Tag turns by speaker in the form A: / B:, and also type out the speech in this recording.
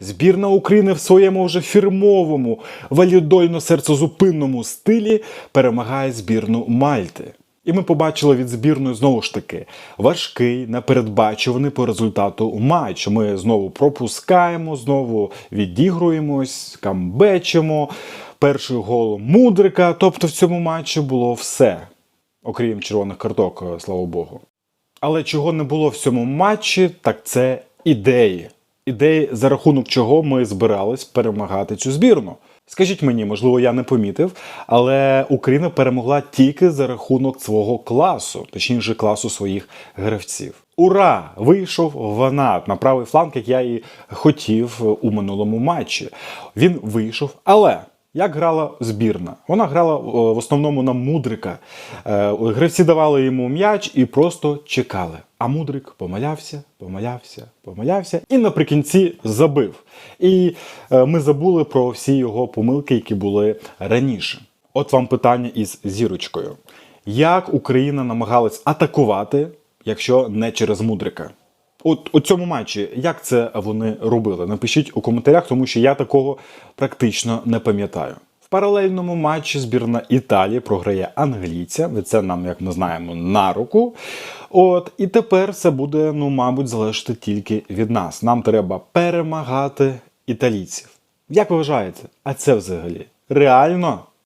A: Збірна України в своєму вже фірмовому валідольно-серцезупинному стилі перемагає збірну Мальти. І ми побачили від збірної знову ж таки важкий, непередбачуваний по результату матч. Ми знову пропускаємо, знову відігруємось, камбечимо. Перший гол Мудрика. Тобто в цьому матчі було все, окрім червоних карток, слава Богу. Але чого не було в цьому матчі, так це ідеї. Ідеї, за рахунок чого ми збирались перемагати цю збірну. Скажіть мені, можливо, я не помітив, але Україна перемогла тільки за рахунок свого класу, точніше класу своїх гравців. Ура! Вийшов Ванат на правий фланг, як я і хотів у минулому матчі. Він вийшов, але як грала збірна? Вона грала е, в основному на мудрика. Е, Гравці давали йому м'яч і просто чекали. А мудрик помилявся, помилявся, помилявся і наприкінці забив. І е, ми забули про всі його помилки, які були раніше. От вам питання із зірочкою: як Україна намагалась атакувати, якщо не через мудрика? От у цьому матчі, як це вони робили? Напишіть у коментарях, тому що я такого практично не пам'ятаю. В паралельному матчі збірна Італії програє англійцям, і це нам, як ми знаємо, на руку. От і тепер це буде, ну, мабуть, залежати тільки від нас. Нам треба перемагати італійців. Як ви вважаєте? А це взагалі реально?